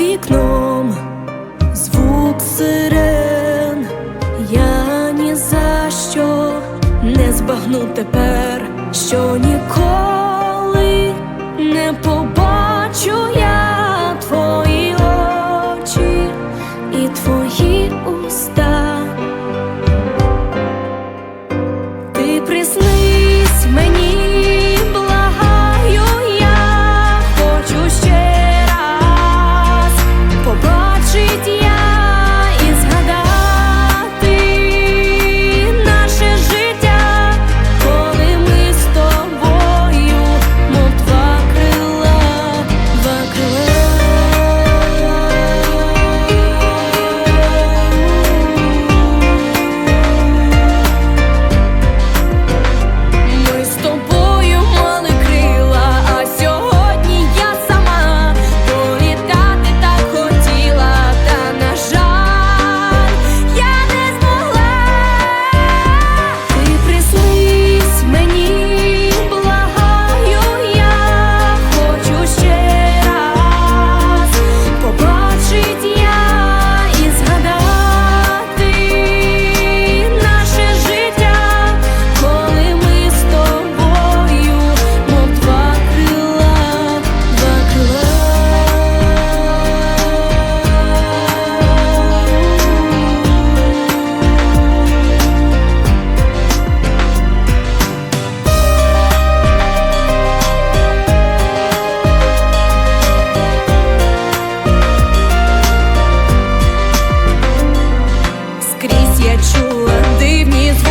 вікном. Звук сирен, я ні за що не збагну тепер, що ніколи колись я чула дивні звуки